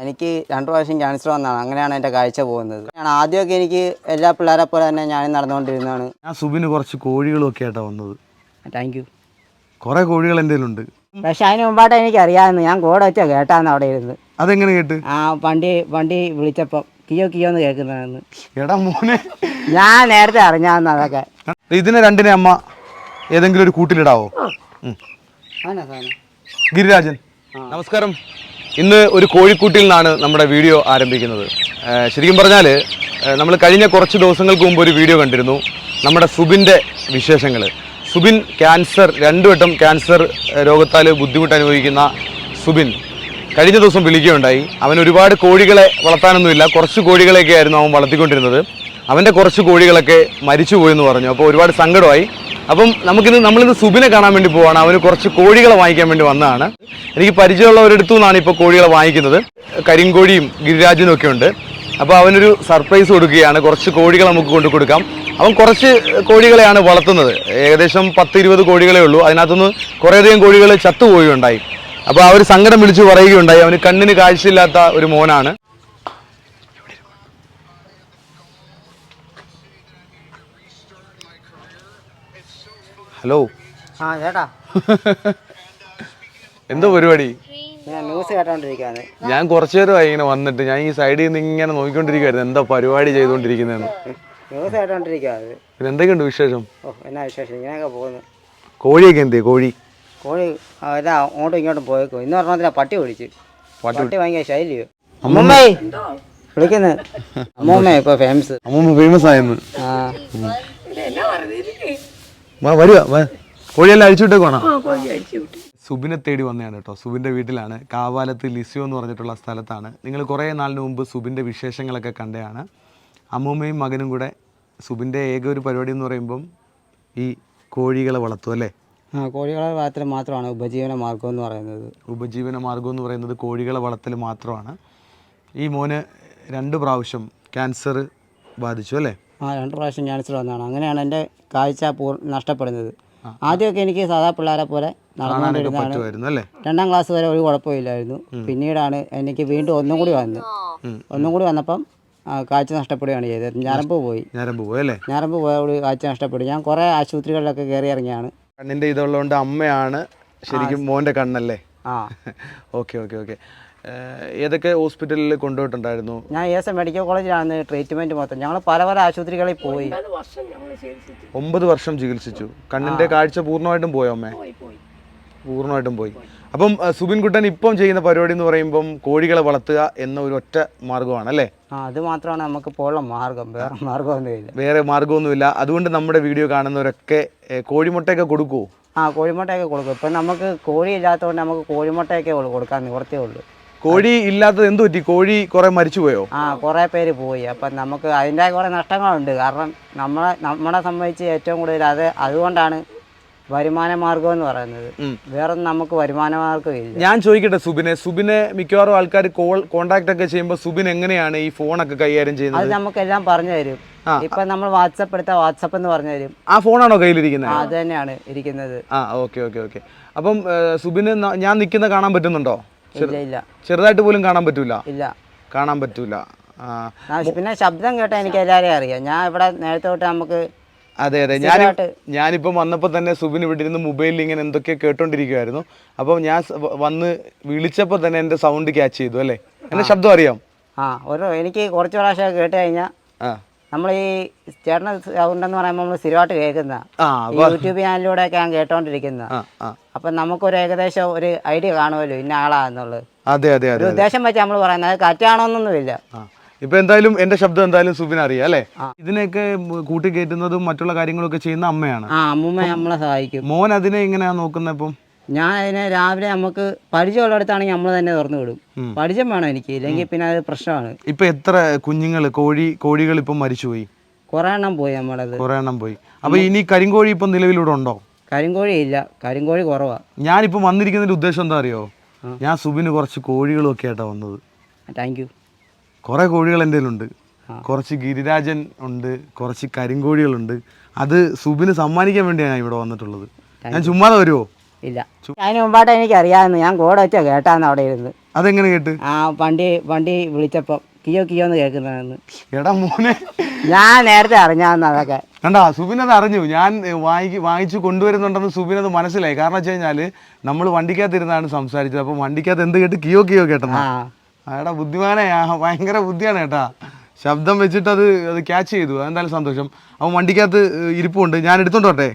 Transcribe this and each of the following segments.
എനിക്ക് രണ്ടു പ്രാവശ്യം ക്യാൻസർ വന്നതാണ്. അങ്ങനെയാണ് എന്റെ കാഴ്ച പോകുന്നത്. ഞാൻ ആദ്യമൊക്കെ എനിക്ക് എല്ലാ പിള്ളേരെ പോലെ തന്നെ ഞാനും നടന്നുകൊണ്ടിരുന്നതാണ്. ഞാൻ സുബിന് കുറച്ച് കോഴികളൊക്കെ ആയിട്ടാണ് വന്നത്. താങ്ക് യു കുറേ കോഴികൾ എന്തെങ്കിലും ഉണ്ട് പക്ഷെ അതിന് മുമ്പായിട്ട് എനിക്ക് അറിയാമെന്ന് ഞാൻ കോടെ വെച്ച കേട്ടാന്ന് അവിടെ ഇരുന്ന്. അതെങ്ങനെ കേട്ട്? ആ വണ്ടി വണ്ടി വിളിച്ചപ്പം കിയോ കിയോ എന്ന് കേൾക്കുന്നതെന്ന് എടാ മോനെ. ഞാൻ നേരത്തെ അറിഞ്ഞാന്ന് അതൊക്കെ. ഇതിനെ രണ്ടിനെ അമ്മ ഏതെങ്കിലും ഒരു കൂട്ടിലിടാവോ? ഉം. ആണോ സാധനം? ഗിരിരാജൻ. നമസ്കാരം. ഇന്ന് ഒരു കോഴിക്കൂട്ടിൽ നിന്നാണ് നമ്മുടെ വീഡിയോ ആരംഭിക്കുന്നത്. ശരിക്കും പറഞ്ഞാൽ നമ്മൾ കഴിഞ്ഞ കുറച്ച് ദിവസങ്ങൾക്ക് മുമ്പ് ഒരു വീഡിയോ കണ്ടിരുന്നു. നമ്മുടെ സുബിന്റെ വിശേഷങ്ങൾ. സുബിൻ ക്യാൻസർ രണ്ടു വട്ടം ക്യാൻസർ രോഗത്താൽ ബുദ്ധിമുട്ട് അനുഭവിക്കുന്ന സുബിൻ. കഴിഞ്ഞ ദിവസം വിളിക്കുകയുണ്ടായി. അവൻ ഒരുപാട് കോഴികളെ വളർത്താനൊന്നുമില്ല. കുറച്ച് കോഴികളെയൊക്കെ ആയിരുന്നു അവൻ വളർത്തിക്കൊണ്ടിരുന്നത്. അവന്റെ കുറച്ച് കോഴികളൊക്കെ മരിച്ചു പോയെന്ന് പറഞ്ഞു. അപ്പോൾ ഒരുപാട് സങ്കടമായി. അപ്പം നമുക്കിന്ന് നമ്മളിന്ന് സുബിനെ കാണാൻ വേണ്ടി പോവാണ്. അവന് കുറച്ച് കോഴികളെ വാങ്ങിക്കാൻ വേണ്ടി വന്നതാണ്. എനിക്ക് പരിചയമുള്ളവരെടുത്തു നിന്നാണ് ഇപ്പോൾ കോഴികളെ വാങ്ങിക്കുന്നത്. കരിങ്കോഴിയും ഗിരിരാജനും ഒക്കെ ഉണ്ട്. അപ്പോൾ അവനൊരു സർപ്രൈസ് കൊടുക്കുകയാണ്. കുറച്ച് കോഴികൾ നമുക്ക് കൊണ്ടു കൊടുക്കാം. അവൻ കുറച്ച് കോഴികളെയാണ് വളർത്തുന്നത്. ഏകദേശം പത്ത് ഇരുപത് കോഴികളെ ഉള്ളൂ. അതിനകത്തുനിന്ന് കുറേയധികം കോഴികൾ ചത്തുപോയി ഉണ്ടായി അപ്പോൾ ആ ഒരു സങ്കടം വിളിച്ചു പറയുകയുണ്ടായി. അവന് കണ്ണിന് കാഴ്ചയില്ലാത്ത ഒരു മോനാണ്. ഹലോ. ആ ചേട്ടാ. എന്തോ പരിപാടി? ഞാൻ ന്യൂസ് കേട്ടോണ്ടിരിക്കാണ് ഞാൻ കുറച്ചു നേരമായി ഇങ്ങനെ വന്നിട്ട് ഞാൻ ഈ സൈഡിൽ നിന്ന് ഇങ്ങനെ നോക്കിക്കൊണ്ടിരിക്കുകയായിരുന്നു എന്താ പരിപാടി ചെയ്തുകൊണ്ടിരിക്കുന്നതെന്ന്. ന്യൂസ് കേട്ടോണ്ടിരിക്കുകയാണ് പിന്നെ എന്തൊക്കെയുണ്ട് വിശേഷം? ഓ എന്നാ വിശേഷം? ഇങ്ങനെയൊക്കെ പോകുന്നു. കോഴിയൊക്കെ എന്തേ കോഴി. കോഴി എല്ലാം അങ്ങോട്ടും ഇങ്ങോട്ടും പോയേക്കും. ഇന്ന് പറഞ്ഞാൽ പട്ടി പിടിച്ച്. പട്ടി പട്ടി ഭയങ്കര ശൈലിയോ. അമ്മമ്മേ വിളിക്കുന്നത് അമ്മമ്മ ഇപ്പൊ ഫേമസ് അമ്മൂമ്മ ഫേമസ് ആയെന്ന്. ആ. വാ വരുക വാ. കോഴിയെല്ലാം അഴിച്ചുവിട്ടേക്കോണോ സുബിനെ തേടി വന്നതാണ് കേട്ടോ. സുബിന്റെ വീട്ടിലാണ് കാവാലത്ത് ലിസിയോ എന്ന് പറഞ്ഞിട്ടുള്ള സ്ഥലത്താണ്. നിങ്ങൾ കുറേ നാളിന് മുമ്പ് സുബിന്റെ വിശേഷങ്ങളൊക്കെ കണ്ടതാണ്. അമ്മൂമ്മയും മകനും കൂടെ സുബിന്റെ ഏക ഒരു പരിപാടി എന്ന് പറയുമ്പം ഈ കോഴികളെ വളർത്തും അല്ലേ? ആ കോഴികളെ വളർത്തൽ മാത്രമാണ് ഉപജീവന മാർഗം എന്ന് പറയുന്നത്. ഉപജീവന മാർഗം എന്ന് പറയുന്നത് കോഴികളെ വളർത്തൽ മാത്രമാണ്. ഈ മോന് രണ്ട് പ്രാവശ്യം ക്യാൻസർ ബാധിച്ചു അല്ലേ? ആ രണ്ട് പ്രാവശ്യം ക്യാൻസർ വന്നതാണ്. അങ്ങനെയാണ് എന്റെ കാഴ്ച പൂർ നഷ്ടപ്പെടുന്നത്. ആദ്യമൊക്കെ എനിക്ക് സാധാ പിള്ളേരെ പോലെ നടന്നുകൊണ്ടിരുന്നതാണ്. രണ്ടാം ക്ലാസ് വരെ ഒരു കുഴപ്പമില്ലായിരുന്നു. പിന്നീടാണ് എനിക്ക് വീണ്ടും ഒന്നും കൂടി വന്നു ഒന്നും കൂടി വന്നപ്പം കാഴ്ച നഷ്ടപ്പെടുകയാണ് ചെയ്തത്. ഞരമ്പ് പോയി. ഞരമ്പ് പോയി അല്ലേ? ഞരമ്പ് പോയോട് കാഴ്ച നഷ്ടപ്പെട്ടു. ഞാൻ കുറേ ആശുപത്രികളിലൊക്കെ കയറി ഇറങ്ങിയാണ്. കണ്ണിന്റെ ഇതുള്ളതുകൊണ്ട് അമ്മയാണ് ശരിക്കും മോന്റെ കണ്ണല്ലേ? ആ. Okay okay okay. ഏതൊക്കെ ഹോസ്പിറ്റലിൽ കൊണ്ടുപോയിട്ടുണ്ടായിരുന്നു? ഞാൻ എസ് എം മെഡിക്കൽ കോളേജിലാണ് ട്രീറ്റ്മെന്റ് മൊത്തം. ഞങ്ങൾ പല പല ആശുപത്രികളിൽ പോയി. ഒമ്പത് വർഷം ചികിത്സിച്ചു. കണ്ണിന്റെ കാഴ്ച പൂർണമായിട്ടും പോയോ അമ്മേ? പൂർണമായിട്ടും പോയി. അപ്പം അഹ് സുബിൻ കുട്ടൻ ഇപ്പം ചെയ്യുന്ന പരിപാടി എന്ന് പറയുമ്പം കോഴികളെ വളർത്തുക എന്ന ഒരു ഒറ്റ മാർഗമാണ് അല്ലേ? ആ അത് മാത്രമാണ് നമുക്ക് ഇപ്പോൾ മാർഗം വേറെ മാർഗമൊന്നുമില്ല വേറെ മാർഗമൊന്നുമില്ല. അതുകൊണ്ട് നമ്മുടെ വീഡിയോ കാണുന്നവരൊക്കെ കോഴിമുട്ടയൊക്കെ കൊടുക്കുമോ ആ കോഴിമുട്ടയൊക്കെ കൊടുക്കും. ഇപ്പം നമുക്ക് കോഴി ഇല്ലാത്തതുകൊണ്ട് നമുക്ക് കോഴിമുട്ടയൊക്കെ ഉള്ളൂ കൊടുക്കാൻ നിവർത്തിയേ ഉള്ളൂ. കോഴി ഇല്ലാത്തത് എന്ത് പറ്റി? കോഴി കുറെ മരിച്ചു പോയോ? ആ കുറെ പേര് പോയി. അപ്പം നമുക്ക് അതിന്റെ കുറെ നഷ്ടങ്ങളുണ്ട്. കാരണം നമ്മളെ നമ്മളെ സംബന്ധിച്ച് ഏറ്റവും കൂടുതൽ അത് അതുകൊണ്ടാണ് വരുമാന മാർഗം എന്ന് പറയുന്നത്. വേറെ നമുക്ക് വരുമാന മാർഗം ഇല്ല. ഞാൻ ചോദിക്കട്ടെ സുബിനെ. സുബിനെ മിക്കവാറും ആൾക്കാർ കോൾ കോണ്ടാക്ട് ഒക്കെ ചെയ്യുമ്പോൾ സുബിൻ എങ്ങനെയാണ് ഈ ഫോണൊക്കെ കൈകാര്യം ചെയ്യുന്നത്? അത് നമുക്ക് എല്ലാം പറഞ്ഞു തരും. ഇപ്പൊ നമ്മൾ വാട്സപ്പ് എടുത്ത വാട്സപ്പ് എന്ന് പറഞ്ഞു തരും. ആ ഫോണാണോ കയ്യിലിരിക്കുന്നത്? അത് തന്നെയാണ് ഇരിക്കുന്നത്. ആ ഓക്കെ ഓക്കെ ഓക്കെ. അപ്പം സുബിന് ഞാൻ നിൽക്കുന്ന കാണാൻ പറ്റുന്നുണ്ടോ? ഇല്ല ഇല്ല. ചെറുതായിട്ട് പോലും കാണാൻ പറ്റൂല? ഇല്ല. കാണാൻ പറ്റൂല. പിന്നെ ശബ്ദം കേട്ടാ എനിക്ക് എല്ലാവരെയും അറിയാം. ഞാൻ ഇവിടെ നേരത്തെ തൊട്ട് നമുക്ക് അതെ അതെ. ഞാൻ ഞാനിപ്പം വന്നപ്പോൾ തന്നെ സുബിൻ ഇവിടെ ഇരുന്ന് മൊബൈലിൽ ഇങ്ങനെ എന്തൊക്കെ കേട്ടോണ്ടിരിക്കുവായിരുന്നു. അപ്പം ഞാൻ വന്ന് വിളിച്ചപ്പോൾ തന്നെ എന്റെ സൗണ്ട് ക്യാച്ച് ചെയ്തു അല്ലേ? എന്റെ ശബ്ദം അറിയാം. ആ ഒരു എനിക്ക് കുറച്ച് പ്രാവശ്യം കേട്ട് കഴിഞ്ഞാൽ നമ്മൾ ഈ ചേട്ടൻ സൗണ്ട് എന്ന് പറയുമ്പോൾ നമ്മൾ സ്ഥിരമായിട്ട് കേൾക്കുന്ന യൂട്യൂബ് ചാനലിലൂടെയൊക്കെ ഞാൻ കേട്ടോണ്ടിരിക്കുന്ന അപ്പം നമുക്കൊരു ഏകദേശം ഒരു ഐഡിയ കാണുമല്ലോ ഇന്ന ആളാന്നുള്ളത് അതെ അതെ അതെ ഉദ്ദേശം വെച്ച് നമ്മൾ പറയുന്നത് കറ്റാണോന്നൊന്നുമില്ല ഇപ്പൊ എന്തായാലും എന്റെ ശബ്ദം എന്തായാലും സുബിന് അറിയാം അല്ലേ? ഇതിനെയൊക്കെ കൂട്ടി കയറ്റുന്നതും മറ്റുള്ള കാര്യങ്ങളൊക്കെ ചെയ്യുന്ന അമ്മയാണ്. ആ നമ്മളെ സഹായിക്കും. മോൻ അതിനെ എങ്ങനെയാ നോക്കുന്നത് ഇപ്പം? ഞാൻ അതിനെ രാവിലെ നമുക്ക് പരിചയമുള്ളിടത്താണെങ്കിൽ നമ്മൾ തന്നെ തുറന്നു വിടും. പരിചയം വേണം എനിക്ക് ഇല്ലെങ്കിൽ പിന്നെ അത് പ്രശ്നമാണ്. ഇപ്പൊ എത്ര കുഞ്ഞുങ്ങൾ കോഴി കോഴികൾ ഇപ്പം മരിച്ചുപോയി? കുറെ എണ്ണം പോയി നമ്മളത്. കുറെ എണ്ണം പോയി. അപ്പൊ ഇനി കരിങ്കോഴി ഇപ്പം നിലവിലൂടെ ഉണ്ടോ? കരിങ്കോഴി ഇല്ല. കരിങ്കോഴി കുറവാണ് ഞാനിപ്പോൾ വന്നിരിക്കുന്നതിന്റെ ഉദ്ദേശം എന്താ അറിയോ? ഞാൻ സുബിന് കുറച്ച് കോഴികളും ഒക്കെ ആയിട്ടാ വന്നത് താങ്ക് യു കുറേ കോഴികൾ എന്റെ ഉണ്ട് കുറച്ച് ഗിരിരാജൻ ഉണ്ട് കുറച്ച് കരിങ്കോഴികളുണ്ട്. അത് സുബിന് സമ്മാനിക്കാൻ വേണ്ടിയാണ് ഞാൻ ഇവിടെ വന്നിട്ടുള്ളത്. ഞാൻ ചുമ്മാതെ വരുമോ ഇല്ല. അതിന് മുമ്പായിട്ട് എനിക്ക് അറിയാമെന്ന് ഞാൻ കോടെ വെച്ചാൽ കേട്ടാന്ന് അവിടെ ഇരുന്ന്. അതെങ്ങനെ കേട്ട്? ആ വണ്ടി വണ്ടി വിളിച്ചപ്പോൾ കിയോ കിയോ എന്ന് കേൾക്കുന്നതെന്ന് എടാ മോനെ. ഞാൻ നേരത്തെ അറിഞ്ഞാന്ന് അതൊക്കെ. കണ്ടാ സുബിൻ അത് അറിഞ്ഞു. ഞാൻ വാങ്ങി വാങ്ങിച്ചു കൊണ്ടുവരുന്നുണ്ടെന്ന് സുബിൻ അത് മനസ്സിലായി. കാരണം വെച്ച് നമ്മൾ നമ്മൾ വണ്ടിക്കകത്തിരുന്നാണ് സംസാരിച്ചത്. അപ്പൊ വണ്ടിക്കകത്ത് എന്ത് കേട്ട് കിയോ കിയോ കേട്ടത് എടാ ബുദ്ധിമാനെ ഭയങ്കര ബുദ്ധിയാണ് കേട്ടാ. ശബ്ദം വെച്ചിട്ട് അത് അത് ക്യാച്ച് ചെയ്തു. എന്തായാലും സന്തോഷം. അവൻ വണ്ടിക്കകത്ത് ഇരിപ്പുണ്ട്. ഞാൻ എടുത്തോണ്ടോട്ടെ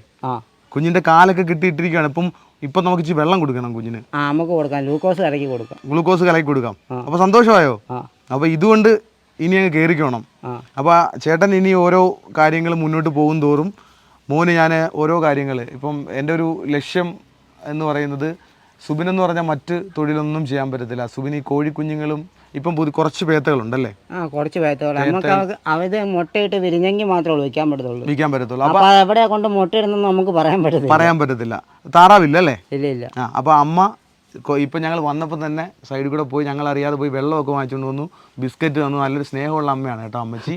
കുഞ്ഞിന്റെ കാലൊക്കെ കിട്ടിയിട്ടിരിക്കുകയാണ്. ഇപ്പം ഇപ്പൊ നമുക്ക് ഇച്ചിരി വെള്ളം കൊടുക്കണം കുഞ്ഞിന്. നമുക്ക് കൊടുക്കാം. ഗ്ലൂക്കോസ് കലക്കി കൊടുക്കാം. ഗ്ലൂക്കോസ് കലക്കി കൊടുക്കാം. അപ്പൊ സന്തോഷമായോ? ആ. അപ്പോൾ ഇതുകൊണ്ട് ഇനി അങ്ങ് കയറിക്കോണം അപ്പോൾ ചേട്ടൻ ഇനി ഓരോ കാര്യങ്ങൾ മുന്നോട്ട് പോകും തോറും മോന് ഞാൻ ഓരോ കാര്യങ്ങൾ ഇപ്പം എന്റെ ഒരു ലക്ഷ്യം എന്ന് പറയുന്നത് സുബിൻ എന്ന് പറഞ്ഞാൽ മറ്റ് തൊഴിലൊന്നും ചെയ്യാൻ പറ്റത്തില്ല. സുബിൻ ഈ കോഴിക്കുഞ്ഞുങ്ങളും ഇപ്പം പുതിയ കുറച്ച് പേത്തകളുണ്ടല്ലേ? ആ കുറച്ച് പേത്തകൾ നമുക്ക് അവത് മുട്ടയിട്ട് വിരിഞ്ഞെങ്കിൽ മാത്രമേ ഉള്ളൂ വയ്ക്കാൻ പറ്റത്തുള്ളൂ. വിൽക്കാൻ പറ്റത്തുള്ളൂ. അപ്പൊ എവിടെ കൊണ്ട് മുട്ടയിടുന്നെന്ന് നമുക്ക് പറയാൻ പറ്റത്തില്ല. പറയാൻ പറ്റത്തില്ല. താറാവില്ല അല്ലേ ഇല്ല ഇല്ല. ആ അപ്പോൾ അമ്മ ഇപ്പം ഞങ്ങൾ വന്നപ്പോൾ തന്നെ സൈഡിൽ കൂടെ പോയി ഞങ്ങൾ അറിയാതെ പോയി വെള്ളമൊക്കെ വാങ്ങിച്ചുകൊണ്ട് വന്നു. ബിസ്ക്കറ്റ് തന്നു. നല്ലൊരു സ്നേഹമുള്ള അമ്മയാണ് കേട്ടോ അമ്മച്ചി.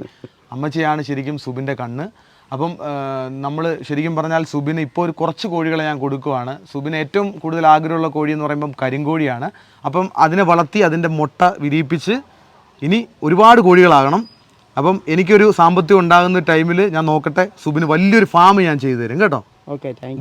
അമ്മച്ചിയാണ് ശരിക്കും സുബിന്റെ കണ്ണ്. അപ്പം നമ്മൾ ശരിക്കും പറഞ്ഞാൽ സുബിന് ഇപ്പോൾ ഒരു കുറച്ച് കോഴികളെ ഞാൻ കൊടുക്കുവാണ്. സുബിന് ഏറ്റവും കൂടുതൽ ആഗ്രഹമുള്ള കോഴി എന്ന് പറയുമ്പം കരിങ്കോഴിയാണ്. അപ്പം അതിനെ വളർത്തി അതിന്റെ മുട്ട വിരിയിപ്പിച്ച് ഇനി ഒരുപാട് കോഴികളാകണം. അപ്പം എനിക്കൊരു സാമ്പത്തികം ഉണ്ടാകുന്ന ടൈമിൽ ഞാൻ നോക്കട്ടെ സുബിന് വലിയൊരു ഫാം ഞാൻ ചെയ്തു തരും കേട്ടോ.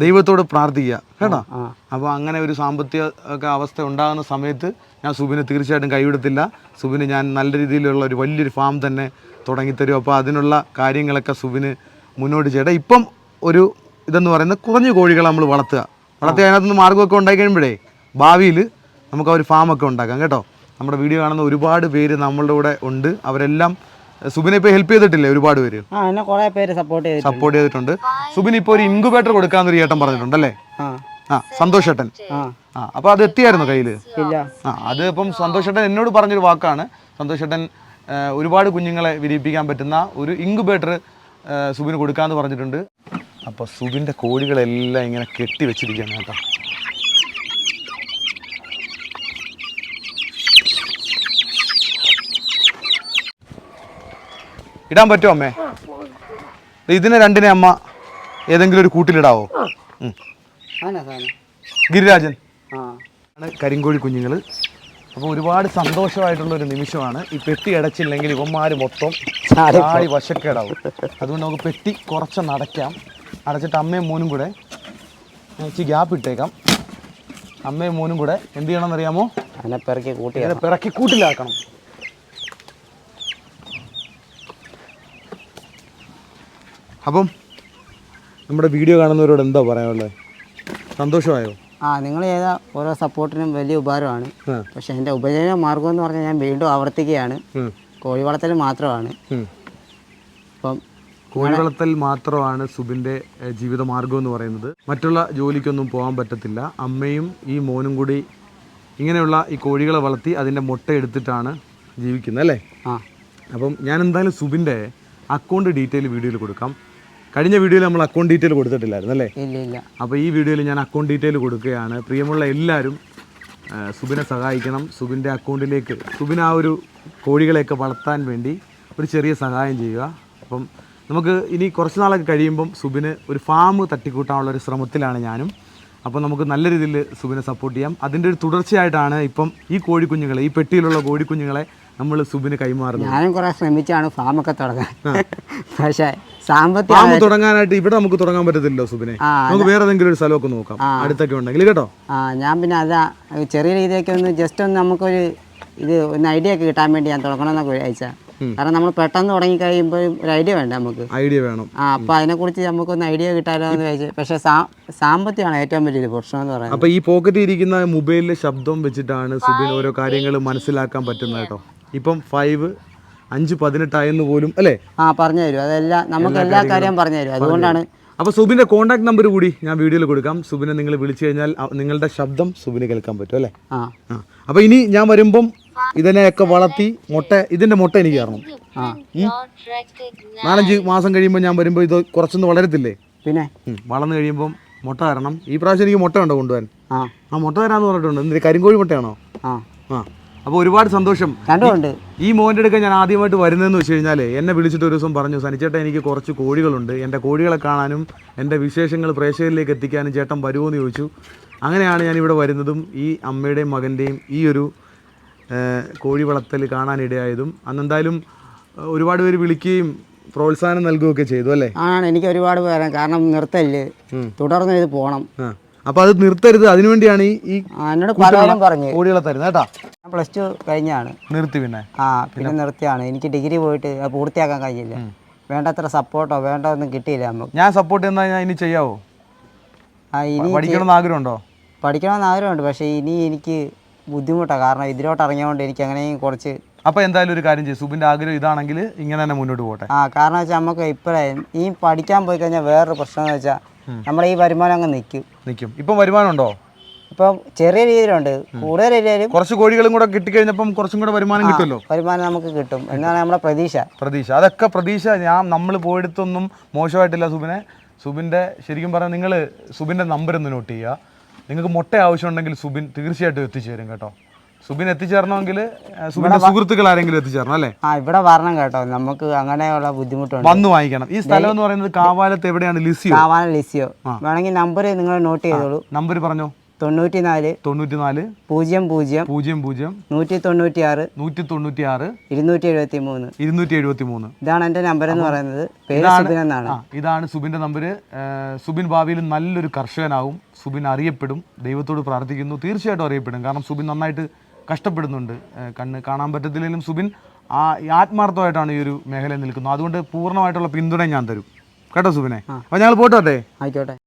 ദൈവത്തോട് പ്രാർത്ഥിക്കുക കേട്ടോ? അപ്പൊ അപ്പോൾ അങ്ങനെ ഒരു സാമ്പത്തിക ഒക്കെ അവസ്ഥ ഉണ്ടാകുന്ന സമയത്ത് ഞാൻ സുബിനെ തീർച്ചയായിട്ടും കൈവിടത്തില്ല. സുബിന് ഞാൻ നല്ല രീതിയിലുള്ള ഒരു വലിയൊരു ഫാം തന്നെ തുടങ്ങിത്തരും. അപ്പോൾ അതിനുള്ള കാര്യങ്ങളൊക്കെ സുബിന് മുന്നോട്ട് ചെയ്യട്ടെ. ഇപ്പം ഒരു ഇതെന്ന് പറയുന്നത് കുറഞ്ഞ കോഴികളെ നമ്മൾ വളർത്തുക. വളർത്തി അതിനകത്തുനിന്ന് മാർഗമൊക്കെ ഉണ്ടായി കഴിയുമ്പോഴേ ഭാവിയിൽ നമുക്ക് ആ ഒരു ഫാമൊക്കെ ഉണ്ടാക്കാം കേട്ടോ? നമ്മുടെ വീഡിയോ കാണുന്ന ഒരുപാട് പേര് നമ്മളുടെ കൂടെ ഉണ്ട്. അവരെല്ലാം സുബിനെ ഇപ്പോൾ ഹെൽപ്പ് ചെയ്തിട്ടില്ലേ ഒരുപാട് പേര്? ആ എന്നെ കുറേ പേര് സപ്പോർട്ട് ചെയ്തിട്ടുണ്ട്. സപ്പോർട്ട് ചെയ്തിട്ടുണ്ട്. സുബിൻ ഇപ്പോൾ ഒരു ഇൻക്യുബേറ്റർ കൊടുക്കാന്ന് ഒരു ഏട്ടൻ പറഞ്ഞിട്ടുണ്ടല്ലേ? ആ. ആ സന്തോഷ് ഏട്ടൻ. ആ. അപ്പോൾ അത് എത്തിയായിരുന്നു കയ്യിൽ ഇല്ല. ആ അത് ഇപ്പം സന്തോഷ് ഏട്ടൻ എന്നോട് പറഞ്ഞൊരു വാക്കാണ്. സന്തോഷ് ഏട്ടൻ ഒരുപാട് കുഞ്ഞുങ്ങളെ വിരിയിപ്പിക്കാൻ പറ്റുന്ന ഒരു ഇൻക്യുബേറ്റർ സുബിന് കൊടുക്കാന്ന് പറഞ്ഞിട്ടുണ്ട്. അപ്പോൾ സുബിന്റെ കോഴികളെല്ലാം ഇങ്ങനെ കെട്ടി വെച്ചിരിക്കുകയാണ് കേട്ടോ. ഇടാൻ പറ്റുമോ അമ്മേ? ദേ ഇതിനെ രണ്ടിനെ അമ്മ ഏതെങ്കിലും ഒരു കൂട്ടിലിടാവോ? ഗിരിരാജൻ. ആണ് കരിങ്കോഴി കുഞ്ഞുങ്ങൾ അപ്പോൾ ഒരുപാട് സന്തോഷമായിട്ടുള്ള ഒരു നിമിഷമാണ്. ഈ പെട്ടി അടച്ചില്ലെങ്കിൽ ഇവന്മാർ മൊത്തം ചാടി വശക്കേടാവും. അതുകൊണ്ട് നമുക്ക് പെട്ടി കുറച്ച് അടയ്ക്കാം അടച്ചിട്ട് അമ്മയും മോനും കൂടെ ഇച്ചി ഗ്യാപ്പ് ഇട്ടേക്കാം. അമ്മയും മോനും കൂടെ എന്ത് ചെയ്യണമെന്നറിയാമോ? അതിനെ പിറക്കി കൂട്ടി അതിനെ പിറക്കി കൂട്ടിലാക്കണം. അപ്പം നമ്മുടെ വീഡിയോ കാണുന്നവരോട് എന്താ പറയാനുള്ളത്? സന്തോഷമായോ? ആ നിങ്ങൾ ചെയ്ത ഓരോ സപ്പോർട്ടിനും വലിയ ഉപകാരമാണ്. പക്ഷെ എന്റെ ഉപജീവന മാർഗം എന്ന് പറഞ്ഞാൽ ഞാൻ വീണ്ടും ആവർത്തിക്കുകയാണ്. കോഴി വളർത്തൽ മാത്രമാണ്. അപ്പം കോഴി വളർത്തൽ മാത്രമാണ് സുബിന്റെ ജീവിത മാർഗം എന്ന് പറയുന്നത്. മറ്റുള്ള ജോലിക്കൊന്നും പോകാൻ പറ്റത്തില്ല. അമ്മയും ഈ മോനും കൂടി ഇങ്ങനെയുള്ള ഈ കോഴികളെ വളർത്തി അതിന്റെ മുട്ട എടുത്തിട്ടാണ് ജീവിക്കുന്നത് അല്ലേ? ആ. അപ്പം ഞാൻ എന്തായാലും സുബിന്റെ അക്കൗണ്ട് ഡീറ്റെയിൽ വീഡിയോയിൽ കൊടുക്കാം. കഴിഞ്ഞ വീഡിയോയിൽ നമ്മൾ അക്കൗണ്ട് ഡീറ്റെയിൽ കൊടുത്തിട്ടില്ലായിരുന്നു അല്ലേ? അപ്പോൾ ഈ വീഡിയോയിൽ ഞാൻ അക്കൗണ്ട് ഡീറ്റെയിൽ കൊടുക്കുകയാണ്. പ്രിയമുള്ള എല്ലാവരും സുബിനെ സഹായിക്കണം. സുബിന്റെ അക്കൗണ്ടിലേക്ക് സുബിൻ ആ ഒരു കോഴികളെയൊക്കെ വളർത്താൻ വേണ്ടി ഒരു ചെറിയ സഹായം ചെയ്യുക. അപ്പം നമുക്ക് ഇനി കുറച്ച് നാളൊക്കെ കഴിയുമ്പം സുബിന് ഒരു ഫാം തട്ടിക്കൂട്ടാനുള്ള ഒരു ശ്രമത്തിലാണ് ഞാനും. അപ്പോൾ നമുക്ക് നല്ല രീതിയിൽ സുബിനെ സപ്പോർട്ട് ചെയ്യാം. അതിന്റെ ഒരു തുടർച്ചയായിട്ടാണ് ഇപ്പം ഈ കോഴിക്കുഞ്ഞുങ്ങളെ ഈ പെട്ടിയിലുള്ള കോഴിക്കുഞ്ഞുങ്ങളെ നമ്മൾ സുബിന് കൈമാറുന്നത്? ഞാനും കുറെ ശ്രമിച്ചാണ് ഫാമൊക്കെ തുടങ്ങാൻ. പക്ഷേ ഫാം തുടങ്ങാനായിട്ട് ഇവിടെ നമുക്ക് തുടങ്ങാൻ പറ്റത്തില്ലല്ലോ സുബിനെ. നമുക്ക് വേറെ ഏതെങ്കിലും ഒരു സ്ഥലമൊക്കെ നോക്കാം. അടുത്തൊക്കെ ഉണ്ടെങ്കിൽ കേട്ടോ. ആ ഞാൻ പിന്നെ അതാ ചെറിയ രീതിയൊക്കെ ഒന്ന് ജസ്റ്റ് ഒന്ന് നമുക്കൊരു ഇത് ഒന്ന് ഐഡിയ ഒക്കെ കിട്ടാൻ വേണ്ടി ഞാൻ തുടങ്ങണമെന്നൊക്കെ വിചാരിച്ചാൽ കാരണം നമ്മൾ പെട്ടെന്ന് തുടങ്ങി കഴിയുമ്പോൾ ഒരു ഐഡിയ വേണ്ട നമുക്ക്. ഐഡിയ വേണം. ആ അപ്പൊ അതിനെക്കുറിച്ച് നമുക്കൊന്ന് ഐഡിയ കിട്ടാലോ എന്ന് വിചാരിച്ചു. പക്ഷെ സാമ്പത്തികമാണ് ഏറ്റവും വലിയൊരു പ്രശ്നം എന്ന് പറയുന്നത്. അപ്പൊ ഈ പോക്കറ്റിൽ ഇരിക്കുന്ന മൊബൈലിലെ ശബ്ദം വെച്ചിട്ടാണ് സുബിൻ ഓരോ കാര്യങ്ങൾ മനസ്സിലാക്കാൻ പറ്റുന്നത് കേട്ടോ. ഇപ്പം ഫൈവ് അഞ്ച് പതിനെട്ടായെന്ന് പോലും അല്ലേ? ആ പറഞ്ഞു തരും. അതെല്ലാം നമുക്ക് എല്ലാ കാര്യവും പറഞ്ഞു തരും. അതുകൊണ്ടാണ് അപ്പോൾ സുബിന്റെ കോൺടാക്ട് നമ്പർ കൂടി ഞാൻ വീഡിയോയിൽ കൊടുക്കാം. സുബിനെ നിങ്ങൾ വിളിച്ചു കഴിഞ്ഞാൽ നിങ്ങളുടെ ശബ്ദം സുബിന് കേൾക്കാൻ പറ്റും അല്ലേ? ആ. അപ്പോൾ ഇനി ഞാൻ വരുമ്പം ഇതിനെയൊക്കെ വളർത്തി മുട്ട ഇതിന്റെ മുട്ട എനിക്ക് കാരണം ആ. നാലഞ്ച് മാസം കഴിയുമ്പോൾ ഞാൻ വരുമ്പോൾ ഇത് കുറച്ചൊന്നും വളരത്തില്ലേ? പിന്നെ? വളർന്നു കഴിയുമ്പം മുട്ട തരണം. ഈ പ്രാവശ്യം എനിക്ക് മുട്ട ഉണ്ടോ കൊണ്ടുപോകാൻ ആ. ആ മുട്ട തരാമെന്ന് പറഞ്ഞിട്ടുണ്ട്. എന്തിന്? കരിങ്കോഴി മുട്ടയാണോ? ആ. ആ. അപ്പോൾ ഒരുപാട് സന്തോഷം. കണ്ടുകൊണ്ട് ഈ മോന്റെ അടുക്ക ഞാൻ ആദ്യമായിട്ട് വരുന്നതെന്ന് വെച്ച് കഴിഞ്ഞാൽ എന്നെ വിളിച്ചിട്ട് ഒരു ദിവസം പറഞ്ഞു സനിച്ചേട്ടൻ എനിക്ക് കുറച്ച് കോഴികളുണ്ട്. എന്റെ കോഴികളെ കാണാനും എന്റെ വിശേഷങ്ങൾ പ്രേക്ഷകരിലേക്ക് എത്തിക്കാനും ചേട്ടൻ വരുമോ? എന്ന് ചോദിച്ചു. അങ്ങനെയാണ് ഞാൻ ഇവിടെ വരുന്നതും ഈ അമ്മയുടെയും മകന്റെയും ഈ ഒരു കോഴി വളർത്തൽ കാണാനിടയായതും അന്ന് എന്തായാലും ഒരുപാട് പേര് വിളിക്കുകയും പ്രോത്സാഹനം നൽകുകയൊക്കെ ചെയ്തു അല്ലേ? ആണ് എനിക്ക് ഒരുപാട് പേരാണ്. കാരണം നിർത്തൽ തുടർന്ന് ഇത് പോകണം ആ അപ്പോൾ അത് നിർത്തരുത്. അതിനുവേണ്ടിയാണ് ഈ ഈ ആ, എന്നോട് പലരും പറഞ്ഞു. കൂടിയുള്ള തരുന്നത് കേട്ടാ. ഞാൻ പ്ലസ് ടു കഴിഞ്ഞാണ്. നിർത്തി പിന്നെ. ആ പിന്നെ നിർത്തിയാണ്. എനിക്ക് ഡിഗ്രി പോയിട്ട് അത് പൂർത്തിയാക്കാൻ കഴിഞ്ഞില്ല വേണ്ടത്ര സപ്പോർട്ടോ വേണ്ട ഒന്നും കിട്ടിയില്ല നമുക്ക്. ഞാൻ സപ്പോർട്ട് ചെയ്യുന്ന ഞാൻ ഇനി ചെയ്യാവോ? ആ ഇനി പഠിക്കണമെന്ന് ആഗ്രഹമുണ്ടോ? പഠിക്കണമെന്ന് ആഗ്രഹമുണ്ട്. പക്ഷേ ഇനി എനിക്ക് ബുദ്ധിമുട്ടാണ് കാരണം ഇതിലോട്ട് ഇറങ്ങിയതുകൊണ്ട് എനിക്ക് അങ്ങനെയും കുറച്ച് അപ്പോൾ എന്തായാലും ഒരു കാര്യം ചെയ്യും. സുബിന്റെ ആഗ്രഹം ഇതാണെങ്കിൽ ഇങ്ങനെ തന്നെ മുന്നോട്ട് പോട്ടെ. ആ കാരണം വെച്ചാൽ നമുക്ക് ഇപ്പോഴേ ഈ പഠിക്കാൻ പോയി കഴിഞ്ഞാൽ വേറൊരു പ്രശ്നം എന്ന് വെച്ചാൽ നമ്മുടെ ഈ വരുമാനം അങ്ങ് നിൽക്കും നിൽക്കും ഇപ്പം വരുമാനം ഉണ്ടോ ഇപ്പം ചെറിയ രീതിയിലുണ്ട്. കൂടുതൽ രീതിയിലും കുറച്ച് കോഴികളും കൂടെ കിട്ടിക്കഴിഞ്ഞപ്പം കുറച്ചും കൂടെ വരുമാനം കിട്ടുമല്ലോ? വരുമാനം നമുക്ക് കിട്ടും. എന്നാണ് നമ്മുടെ പ്രതീക്ഷ. പ്രതീക്ഷ. അതൊക്കെ പ്രതീക്ഷ. ഞാൻ നമ്മൾ പോയെടുത്തൊന്നും മോശമായിട്ടില്ല സുബിനെ. സുബിന്റെ ശരിക്കും പറഞ്ഞാൽ നിങ്ങൾ സുബിന്റെ നമ്പർ ഒന്ന് നോട്ട് ചെയ്യുക. നിങ്ങൾക്ക് മുട്ട ആവശ്യമുണ്ടെങ്കിൽ സുബിൻ തീർച്ചയായിട്ടും എത്തിച്ചു തരും കേട്ടോ. സുബിൻ എത്തിച്ചേരണമെങ്കിൽ സുബിന്റെ സുഹൃത്തുക്കൾ ആരെങ്കിലും എത്തിച്ചേരണം അല്ലേ? ആ ഇവിടെ വരണം കേട്ടോ. നമുക്ക് അങ്ങനെയുള്ള ബുദ്ധിമുട്ടുണ്ട്. വന്ന് വാങ്ങിക്കണം ഈ സ്ഥലം എന്ന് പറയുന്നത് കാവാലത്ത് എവിടെയാണ്? ലിസിയോ? കാവാല ലിസിയോ. വേണമെങ്കിൽ നമ്പർ നിങ്ങൾ നോട്ട് ചെയ്തോളൂ. നമ്പർ പറഞ്ഞോ? തൊണ്ണൂറ്റി നാല് തൊണ്ണൂറ്റി നാല് പൂജ്യം പൂജ്യം പൂജ്യം പൂജ്യം നൂറ്റി തൊണ്ണൂറ്റി ആറ് നൂറ്റി തൊണ്ണൂറ്റി ആറ് ഇരുന്നൂറ്റി എഴുപത്തി മൂന്ന് ഇരുന്നൂറ്റി എഴുപത്തി മൂന്ന് ഇതാണ് എന്റെ നമ്പർ എന്ന് പറയുന്നത്. പേര് സുബിൻ എന്നാണ്. ഇതാണ് സുബിന്റെ നമ്പർ സുബിൻ ഭാവിയിൽ നല്ലൊരു കർഷകനാവും. സുബിൻ അറിയപ്പെടും. ദൈവത്തോട് പ്രാർത്ഥിക്കുന്നു. തീർച്ചയായിട്ടും അറിയപ്പെടും. കാരണം സുബിൻ നന്നായിട്ട് കഷ്ടപ്പെടുന്നുണ്ട്. കണ്ണ് കാണാൻ പറ്റത്തില്ലെങ്കിലും സുബിൻ ആ ആത്മാർത്ഥമായിട്ടാണ് ഈ ഒരു മേഖലയിൽ നിൽക്കുന്നത്. അതുകൊണ്ട് പൂർണമായിട്ടുള്ള പിന്തുണ ഞാൻ തരും. കേട്ടോ സുബിനെ? അപ്പോൾ ഞങ്ങൾ പോട്ടോട്ടെ ആയിക്കോട്ടെ.